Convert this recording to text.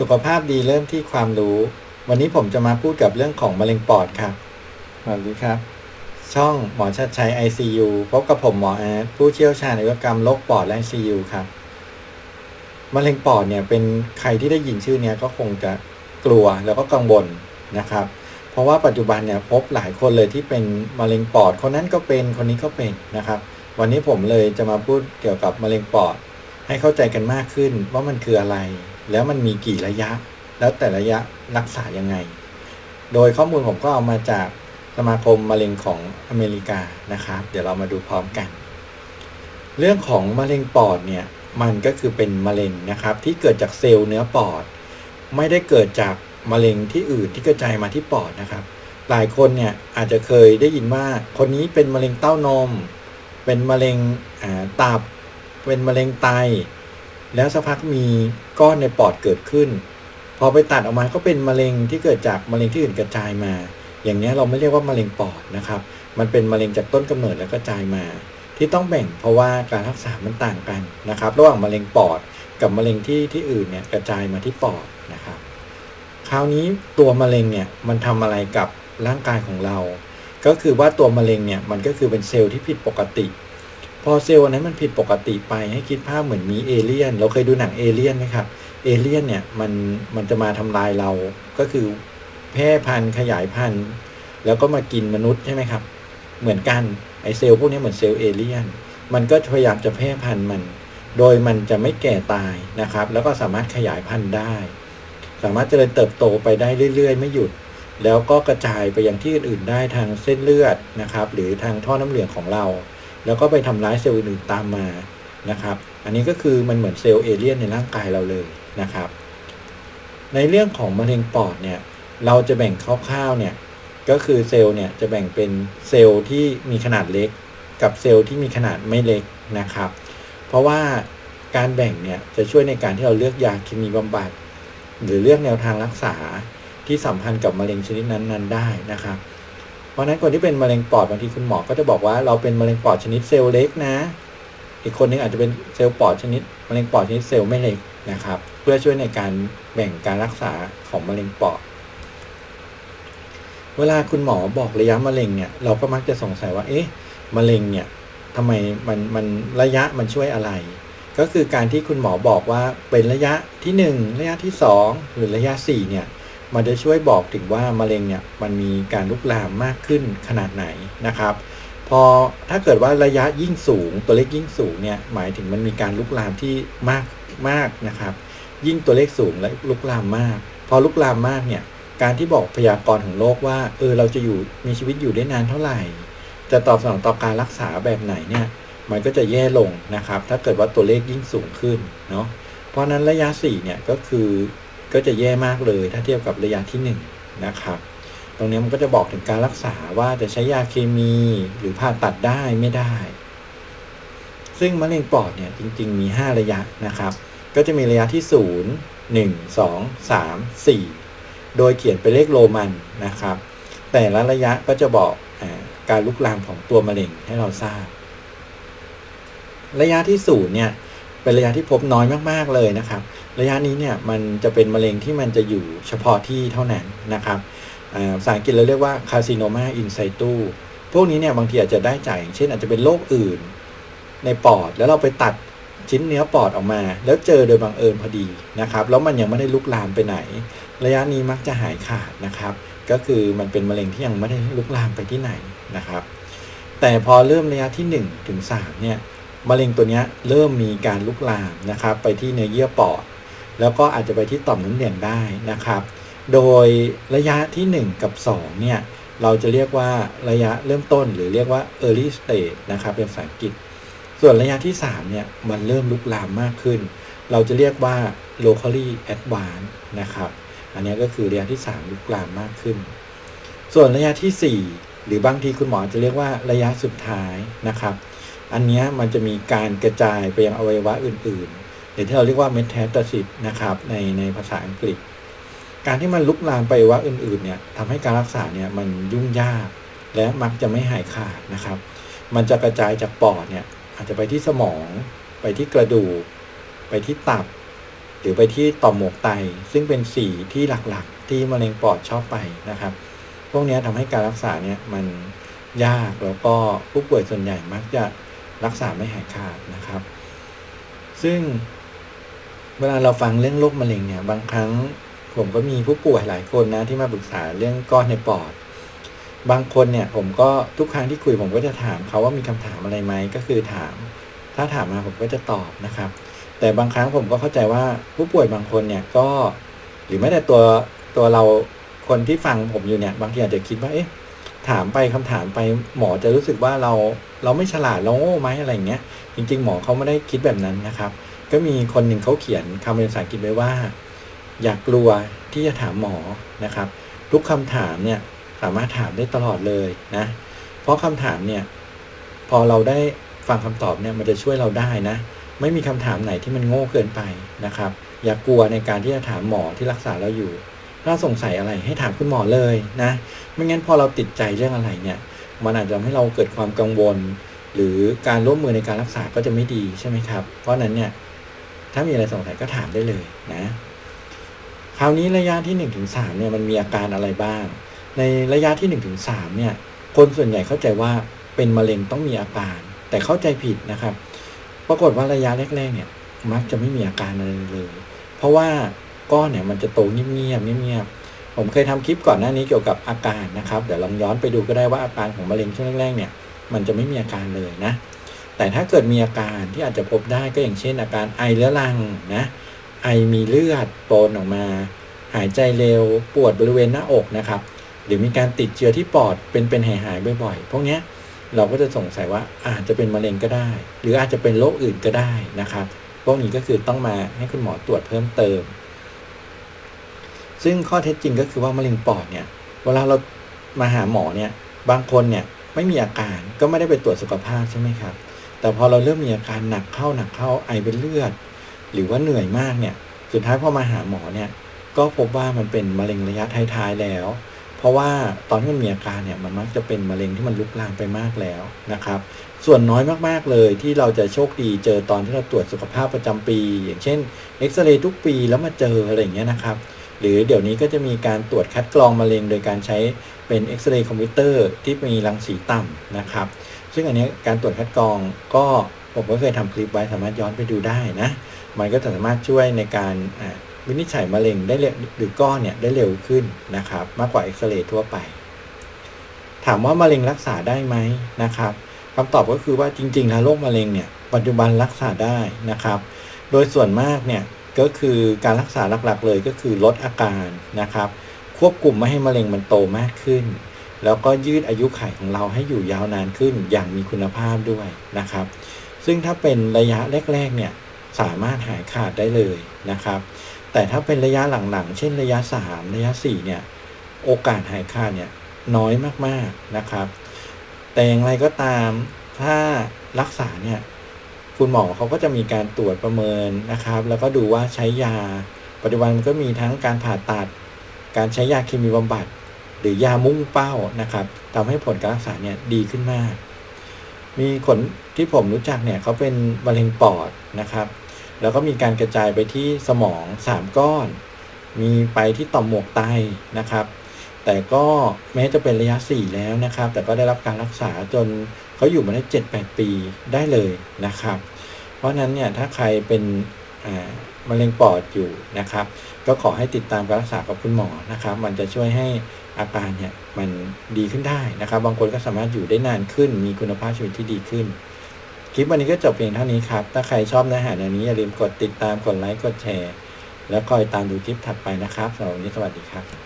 สุขภาพดีเริ่มที่ความรู้ วันนี้ผมจะมาพูดกับเรื่องของมะเร็งปอดครับสวัสดีครับ ช่องหมอชัดชัย ICU พบกับผมหมอแอดผู้เชี่ยวชาญในวิกรรมโรคปอดและ ICU ครับมะเร็งปอดเนี่ยเป็นใครที่ได้ยินชื่อเนี้ยก็คงจะกลัวแล้วก็กังวลนะครับ เพราะว่าปัจจุบันเนี่ยพบหลายคนเลยที่เป็นมะเร็งปอดคนนั้นก็เป็นคนนี้ก็เป็นนะครับ วันนี้ผมเลยจะมาพูดเกี่ยวกับมะเร็งปอด ให้เข้าใจกันมากขึ้นว่ามันคืออะไร แล้วมันมีกี่ระยะ แล้วแต่ระยะรักษายังไง โดยข้อมูลผมก็เอามาจากสมาคมมะเร็งของอเมริกานะครับ เดี๋ยวเรามาดูพร้อมกัน เรื่องของมะเร็งปอดเนี่ยมันก็คือเป็นมะเร็งนะครับ ที่เกิดจากเซลล์เนื้อปอด ไม่ได้เกิดจากมะเร็งที่อื่นที่กระจายมาที่ปอดนะครับ หลายคนเนี่ยอาจจะเคยได้ยินว่าคนนี้เป็นมะเร็งเต้านม เป็นมะเร็งตับ เป็นมะเร็งไต แล้วสักพักมีก้อนในปอดเกิดขึ้น พอไปตัดออกมาก็เป็นมะเร็งที่เกิดจากมะเร็งที่อื่นกระจายมา อย่างนี้เราไม่เรียกว่ามะเร็งปอดนะครับ มันเป็นมะเร็งจากต้นกำเนิดแล้วกระจายมา ที่ต้องแบ่งเพราะว่าการรักษามันต่างกันนะครับ ระหว่างมะเร็งปอดกับมะเร็งที่ที่อื่นเนี่ยกระจายมาที่ปอดนะครับ คราวนี้ตัวมะเร็งเนี่ยมันทำอะไรกับร่างกายของเรา ก็คือว่าตัวมะเร็งเนี่ยมันก็คือเป็นเซลล์ที่ผิดปกติ พอเซลล์นั้นมันผิดปกติไปให้คิดภาพเหมือนมีเอเลี่ยน เราเคยดูหนังเอเลี่ยนไหมครับเอเลี่ยนเนี่ยมันมันจะมาทำลายเราก็คือแพร่พันธุ์ขยายพันธุ์ แล้วก็มากินมนุษย์ใช่ไหมครับ เหมือนกันไอเซลล์พวกนี้เหมือนเซลล์เอเลี่ยนมันก็พยายามจะแพร่พันธุ์มัน โดยมันจะไม่แก่ตายนะครับ แล้วก็สามารถขยายพันธุ์ได้ สามารถเจริญเติบโตไปได้เรื่อย ๆ ไม่หยุด แล้วก็กระจายไปยังที่อื่นๆได้ทางเส้นเลือดนะครับ หรือทางท่อน้ำเหลืองของเรา แล้วก็ไปทำร้ายเซลล์อื่นตามมานะครับ อันนี้ก็คือมันเหมือนเซลล์เอเลี่ยนในร่างกายเราเลยนะครับ ในเรื่องของมะเร็งปอดเนี่ยเราจะแบ่งคร่าวๆเนี่ยก็คือเซลล์เนี่ยจะแบ่งเป็นเซลล์ที่มีขนาดเล็ก กับเซลล์ที่มีขนาดไม่เล็กนะครับ เพราะว่าการแบ่งเนี่ยจะช่วยในการที่เราเลือกยาเคมีบำบัด หรือเลือกแนวทางรักษาที่สัมพันธ์กับมะเร็งชนิดนั้นๆ ได้นะครับ เพราะนั้นคนที่เป็นมะเร็งปอดบางทีคุณหมอก็จะบอกว่าเราเป็นมะเร็งปอดชนิดเซลล์เล็กนะ อีกคนนึงอาจจะเป็นเซลล์ปอดชนิดมะเร็งปอดชนิดเซลล์ไม่เล็กนะครับ เพื่อช่วยในการแบ่งการรักษาของมะเร็งปอด เวลาคุณหมอบอกระยะมะเร็งเนี่ยเราก็มักจะสงสัยว่า เอ๊ะมะเร็งเนี่ยทำไมมันมันระยะมันช่วยอะไร ก็คือการที่คุณหมอบอกว่าเป็นระยะที่ 1 ระยะที่ 2 หรือระยะ4เนี่ย มันจะช่วยบอกถึงว่ามะเร็งเนี่ยมันมีการลุกลามมากขึ้นขนาดไหนนะครับ พอถ้าเกิดว่าระยะยิ่งสูง ตัวเลขยิ่งสูงเนี่ยหมายถึงมันมีการลุกลามที่มากมากนะครับ ยิ่งตัวเลขสูงและลุกลามมาก พอลุกลามมากเนี่ยการที่บอกพยากรณ์ของโลกว่าเออเราจะอยู่มีชีวิตอยู่ได้นานเท่าไหร่ จะตอบสนองต่อการรักษาแบบไหนเนี่ยมันก็จะแย่ลงนะครับ ถ้าเกิดว่าตัวเลขยิ่งสูงขึ้นเนาะเพราะนั้นระยะ4เนี่ยก็คือ ก็จะแย่มากเลยถ้าเทียบกับระยะที่1นนะครับตรงนี้มันก็จะบอกถึงการรักษาว่าจะใช้ยาเคมีหรือผ่าตัดได้ไม่ได้ ซึ่งมะเร็งปอดเนี่ยจริง ๆ มี 5 ระยะนะครับ ก็จะมีระยะที่ 0 1 2 3 4 โดยเขียนเป็นเลขโรมันนะครับ แต่ละระยะก็จะบอกอการลุกลามของตัวมะเร็งให้เราทราบ ระยะที่ 0 เนี่ยเป็นระยะที่พบน้อยมากๆเลยนะครับ ระยะนี้เนี่ยมันจะเป็นมะเร็งที่มันจะอยู่เฉพาะที่เท่านั้นนะครับภาษาอังกฤษเราเรียกว่า carcinoma in situ พวกนี้เนี่ยบางทีอาจจะได้จ่ายอย่างเช่นอาจจะเป็นโรคอื่นในปอด แล้วเราไปตัดชิ้นเนื้อปอดออกมา แล้วเจอโดยบังเอิญพอดีนะครับ แล้วมันยังไม่ได้ลุกลามไปไหน ระยะนี้มักจะหายขาดนะครับ ก็คือมันเป็นมะเร็งที่ยังไม่ได้ลุกลามไปที่ไหนนะครับ แต่พอเริ่มระยะที่1ถึง3เนี่ยมะเร็งตัวนี้เริ่มมีการลุกลามนะครับ ไปที่เนื้อเยื่อปอด แล้วก็อาจจะไปที่ต่อมน้ำเหลืองได้นะครับ โดยระยะที่ 1 กับ 2 เนี่ย เราจะเรียกว่าระยะเริ่มต้นหรือเรียกว่า early stage นะครับเป็นภาษาอังกฤษ ส่วนระยะที่ 3 เนี่ย มันเริ่มลุกลามมากขึ้น เราจะเรียกว่า locally advanced นะครับ อันนี้ก็คือระยะที่ 3 ลุกลามมากขึ้น ส่วนระยะที่ 4 หรือบางทีคุณหมอจะเรียกว่าระยะสุดท้ายนะครับ อันนี้มันจะมีการกระจายไปยังอวัยวะอื่นๆ หรือที่เราเรียกว่า metastasis นะครับในในภาษาอังกฤษ การที่มันลุกลามไปว่าอื่นๆเนี่ยทำให้การรักษาเนี่ยมันยุ่งยาก และมักจะไม่หายขาดนะครับ มันจะกระจายจากปอดเนี่ยอาจจะไปที่สมอง ไปที่กระดูก ไปที่ตับ หรือไปที่ต่อมหมวกไต ซึ่งเป็นสีที่หลักๆ ที่มะเร็งปอดชอบไปนะครับ พวกนี้ทำให้การรักษาเนี่ยมันยากแล้วก็ผู้ป่วยส่วนใหญ่มักจะรักษาไม่หายขาดนะครับ ซึ่ง เวลาเราฟังเรื่องโรคมะเร็งเนี่ย บางครั้งผมก็มีผู้ป่วยหลายคนนะที่มาปรึกษาเรื่องก้อนในปอด บางคนเนี่ย ผมก็ทุกครั้งที่คุยผมก็จะถามเขาว่ามีคำถามอะไรไหมก็คือถาม ถ้าถามมาผมก็จะตอบนะครับ แต่บางครั้งผมก็เข้าใจว่าผู้ป่วยบางคนเนี่ยก็ หรือแม้แต่ตัวตัวเราคนที่ฟังผมอยู่เนี่ย บางทีอาจจะคิดว่าเอ๊ะถามไปคำถามไปหมอจะรู้สึกว่าเราเราไม่ฉลาดเราโง่ไหมอะไรเงี้ยจริง ๆ หมอเขาไม่ได้คิดแบบนั้นนะครับ ก็มีคนหนึ่งเขาเขียนคำเป็นภาษาอังกฤษไว้ว่า อย่ากกลัวที่จะถามหมอนะครับ ทุกคำถามเนี่ยสามารถถามได้ตลอดเลยนะ เพราะคำถามเนี่ยพอเราได้ฟังคำตอบเนี่ยมันจะช่วยเราได้นะ ไม่มีคำถามไหนที่มันโง่เกินไปนะครับ อย่ากลัวในการที่จะถามหมอที่รักษาเราอยู่ ถ้าสงสัยอะไรให้ถามคุณหมอเลยนะไม่งั้นพอเราติดใจเรื่องอะไรเนี่ย มันอาจจะทำให้เราเกิดความกังวล หรือการร่วมมือในการรักษาก็จะไม่ดีใช่ไหมครับ เพราะนั้นเนี่ย ถ้ามีอะไรสงสัยก็ถามได้เลยนะ คราวนี้ระยะที่1นถึงสเนี่ยมันมีอาการอะไรบ้าง ในระยะที่1นถึงสเนี่ย คนส่วนใหญ่เข้าใจว่าเป็นมะเร็งต้องมีอาการ แต่เข้าใจผิดนะครับ ปรากฏว่าระยะแรกๆ เนี่ย มักจะไม่มีอาการอะไรเลย เพราะว่าก้อนเนี่ยมันจะโตเงียบๆเงียบๆผมเคยทำคลิปก่อนหน้านี้เกี่ยวกับอาการนะครับ เดี๋ยวลองย้อนไปดูก็ได้ว่าอาการของมะเร็งช่วงแรกๆเนี่ย มันจะไม่มีอาการเลยนะ แต่ถ้าเกิดมีอาการที่อาจจะพบได้ก็อย่างเช่น อาการไอเรื้อรังนะไอมีเลือดโปนออกมา หายใจเร็วปวดบริเวณหน้าอกนะครับ หรือมีการติดเชื้อที่ปอดเป็นเป็นหายหายบ่อยๆพวกนี้เราก็จะสงสัยว่าอาจจะเป็นมะเร็งก็ได้ หรืออาจจะเป็นโรคอื่นก็ได้นะครับพวกนี้ก็คือต้องมาให้คุณหมอตรวจเพิ่มเติม ซึ่งข้อเท็จจริงก็คือว่ามะเร็งปอดเนี่ย เวลาเรามาหาหมอเนี่ยบางคนเนี่ยไม่มีอาการก็ไม่ได้ไปตรวจสุขภาพใช่ไหมครับ แต่พอเราเริ่มมีอาการหนักเข้าหนักเข้าไอเป็นเลือด หรือว่าเหนื่อยมากเนี่ย สุดท้ายพอมาหาหมอเนี่ยก็พบว่ามันเป็นมะเร็งระยะท้ายๆแล้ว เพราะว่าตอนที่มันมีอาการเนี่ยมันมักจะเป็นมะเร็งที่มันลุกลามไปมากแล้วนะครับ ส่วนน้อยมากๆเลยที่เราจะโชคดีเจอตอนที่เราตรวจสุขภาพประจำปี อย่างเช่นเอ็กซเรย์ทุกปีแล้วมาเจออะไรอย่างเงี้ยนะครับ หรือเดี๋ยวนี้ก็จะมีการตรวจคัดกรองมะเร็งโดยการใช้เป็นเอ็กซเรย์คอมพิวเตอร์ที่มีรังสีต่ำนะครับ ซึ่งอันนี้การตรวจคัดกรองก็ผมก็เคยทำคลิปไว้สามารถย้อนไปดูได้นะ มันก็จะสามารถช่วยในการวินิจฉัยมะเร็งได้เร็วหรือก้อนเนี่ยได้เร็วขึ้นนะครับ มากกว่าเอ็กซเรย์ทั่วไป ถามว่ามะเร็งรักษาได้ไหมนะครับคำตอบก็คือว่าจริงๆแล้วโรคมะเร็งเนี่ยปัจจุบันรักษาได้นะครับ โดยส่วนมากเนี่ยก็คือการรักษาหลักๆเลยก็คือลดอาการนะครับ ควบคุมไม่ให้มะเร็งมันโตมากขึ้น แล้วก็ยืดอายุไขของเราให้อยู่ยาวนานขึ้นอย่างมีคุณภาพด้วยนะครับ ซึ่งถ้าเป็นระยะแรกๆเนี่ยสามารถหายขาดได้เลยนะครับ แต่ถ้าเป็นระยะหลังๆ เช่นระยะ 3 ระยะ 4 เนี่ย โอกาสหายขาดเนี่ยน้อยมากๆนะครับ แต่อย่างไรก็ตามถ้ารักษาเนี่ยคุณหมอเขาก็จะมีการตรวจประเมินนะครับ แล้วก็ดูว่าใช้ยา ปัจจุบันก็มีทั้งการผ่าตัด การใช้ยาเคมีบำบัด หรือยามุ่งเป้านะครับทำให้ผลการรักษาเนี่ยดีขึ้นมาก มีคนที่ผมรู้จักเนี่ยเขาเป็นมะเร็งปอดนะครับ แล้วก็มีการกระจายไปที่สมอง 3 ก้อน มีไปที่ต่อมหมวกไตนะครับ แต่ก็แม้จะเป็นระยะ 4 แล้วนะครับ แต่ก็ได้รับการรักษาจนเขาอยู่มาได้ 7-8 ปีได้เลยนะครับ เพราะนั้นเนี่ยถ้าใครเป็นมะเร็งปอดอยู่นะครับ ก็ขอให้ติดตามการรักษากับคุณหมอนะครับ มันจะช่วยให้ อาการเนี่ยมันดีขึ้นได้นะครับ บางคนก็สามารถอยู่ได้นานขึ้น มีคุณภาพชีวิตที่ดีขึ้น คลิปวันนี้ก็จบเพียงเท่านี้ครับ ถ้าใครชอบเนื้อหาแนวนี้อย่าลืมกดติดตาม กดไลค์ กดแชร์ แล้วคอยตามดูคลิปถัดไปนะครับสำหรับวันนี้สวัสดีครับ